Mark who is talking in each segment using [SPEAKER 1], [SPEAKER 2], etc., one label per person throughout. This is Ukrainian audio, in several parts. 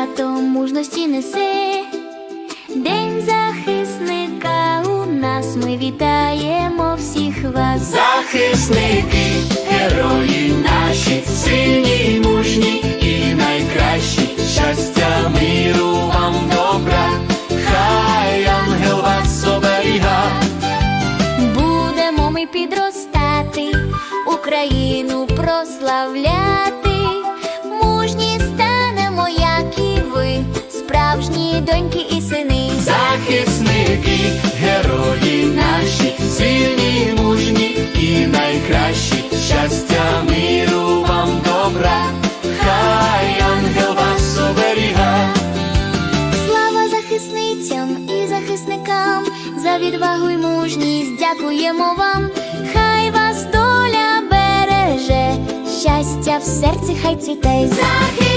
[SPEAKER 1] свято мужності несе, День захисника у нас. Ми вітаємо всіх вас,
[SPEAKER 2] захисники, герої наші, сильні, мужні і найкращі. Щастя миру вам добра, хай ангел вас оберіга.
[SPEAKER 1] Будемо ми підростати, Україну прославляти. Доньки і сини. Захисники, герої наші, сильні, мужні і найкращі. Щастя, миру вам добра, хай ангел вас оберіга. Слава захисницям і захисникам за відвагу й мужність дякуємо вам.
[SPEAKER 2] Хай вас доля
[SPEAKER 1] береже, щастя в серці хай цвіте. Захисники,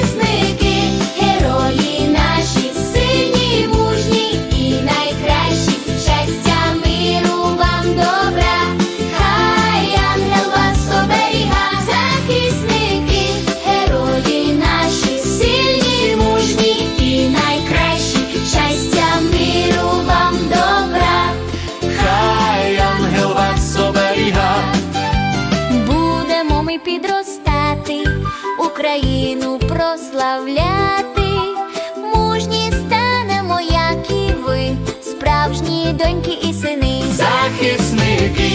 [SPEAKER 1] Україну прославляти, мужні станемо, як і ви, справжні доньки і сини.
[SPEAKER 2] Захисники,